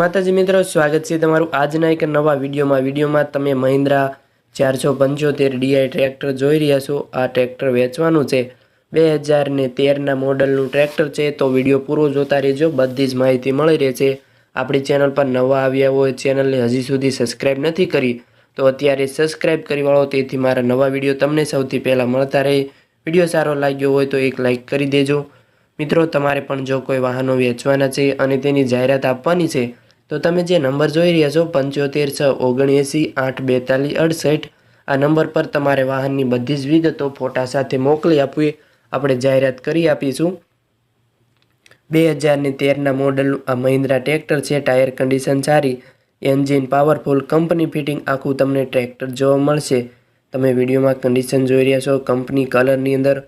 માતાજી મિત્રો, સ્વાગત છે તમારું આજના એક નવા વિડીયોમાં. વિડીયોમાં તમે મહિન્દ્રા ચારસો પંચોતેર ડીઆઈ ટ્રેક્ટર જોઈ રહ્યા છો. આ ટ્રેક્ટર વેચવાનું છે. બે હજાર ને તેરના મોડલનું ટ્રેક્ટર છે. તો વીડિયો પૂરો જોતા રહેજો. બધી જ માહિતી મળી રહેશે. આપણી ચેનલ પર નવા આવ્યા હોય, ચેનલને હજી સુધી સબસ્ક્રાઈબ નથી કરી, તો અત્યારે સબસ્ક્રાઈબ કરી વાળો. તેથી મારા નવા વીડિયો તમને સૌથી પહેલાં મળતા રહે. વીડિયો સારો લાગ્યો હોય તો એક લાઈક કરી દેજો. મિત્રો, તમારે પણ જો કોઈ વાહનો વેચવાના છે અને તેની જાહેરાત આપવાની છે તો તમે જે નંબર જોઈ રહ્યા છો, પંચોતેર છ ઓગણએંસી આઠ બેતાલીસ અડસઠ, આ નંબર પર તમારે વાહનની બધી જ વિગતો ફોટા સાથે મોકલી આપવી. આપણે જાહેરાત કરી આપીશું. બે હજારને તેરના મોડલનું આ મહિન્દ્રા ટ્રેક્ટર છે, ટાયર કન્ડિશન સારી, એન્જિન પાવરફુલ, કંપની ફિટિંગ આખું તમને ટ્રેક્ટર જોવા મળશે. તમે વિડીયોમાં કન્ડિશન જોઈ રહ્યા છો, કંપની કલરની અંદર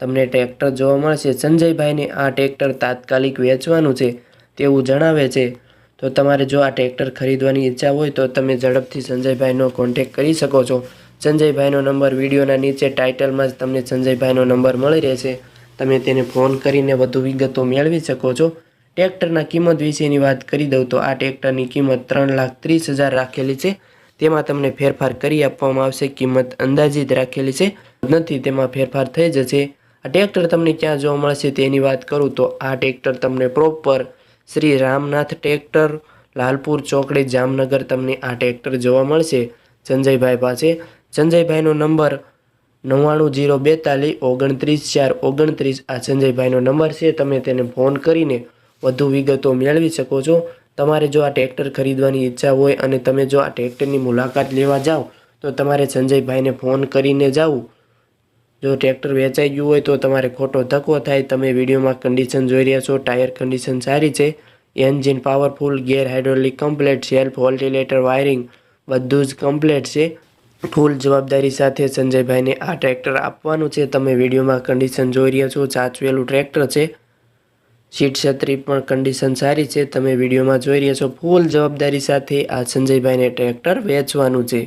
તમને ટ્રેક્ટર જોવા મળશે. સંજયભાઈને આ ટ્રેક્ટર તાત્કાલિક વેચવાનું છે તેવું જણાવે છે. તો તમારે જો આ ટ્રેક્ટર ખરીદવાની ઈચ્છા હોય તો તમે ઝડપથી સંજયભાઈનો કોન્ટેક કરી શકો છો. સંજયભાઈનો નંબર વિડીયોના નીચે ટાઇટલમાં જ તમને સંજયભાઈનો નંબર મળી રહેશે. તમે તેને ફોન કરીને વધુ વિગતો મેળવી શકો છો. ટ્રેક્ટરના કિંમત વિશેની વાત કરી દઉં તો આ ટ્રેક્ટરની કિંમત ત્રણ લાખ ત્રીસ હજાર રાખેલી છે. તેમાં તમને ફેરફાર કરી આપવામાં આવશે. કિંમત અંદાજિત રાખેલી છે. નથી, તેમાં ફેરફાર થઈ જશે. આ ટ્રેક્ટર તમને ક્યાં જોવા મળશે તેની વાત કરું તો આ ટ્રેક્ટર તમને પ્રોપર શ્રી રામનાથ ટ્રેક્ટર, લાલપુર ચોકડી, જામનગર તમને આ ટ્રેક્ટર જોવા મળશે. સંજયભાઈ પાસે. સંજયભાઈનો નંબર નવ્વાણું જીરો બેતાલીસ ઓગણત્રીસ ચાર ઓગણત્રીસ. આ સંજયભાઈનો નંબર છે. તમે તેને ફોન કરીને વધુ વિગતો મેળવી શકો છો. તમારે જો આ ટ્રેક્ટર ખરીદવાની ઈચ્છા હોય અને તમે જો આ ટ્રેક્ટરની મુલાકાત લેવા જાઓ, તો તમારે સંજયભાઈને ફોન કરીને જાવું. જો ટ્રેક્ટર વેચાઈ ગયું હોય તો તમારે ખોટો ધક્કો થાય. તમે વિડીયોમાં કન્ડિશન જોઈ રહ્યા છો. ટાયર કન્ડિશન સારી છે. Engine powerful gear hydraulic complete self alternator wiring બધું જ કમ્પ્લેટ છે. ફૂલ જવાબદારી સાથે સંજયભાઈને આ ટ્રેક્ટર આપવાનું છે. તમે વિડીયોમાં કન્ડિશન જોઈ રહ્યા છો. સાચવેલું ટ્રેક્ટર છે. સીટ છત્રી પણ કન્ડિશન સારી છે. તમે વિડીયોમાં જોઈ રહ્યા છો. ફૂલ જવાબદારી સાથે આ સંજયભાઈને ટ્રેક્ટર વેચવાનું છે.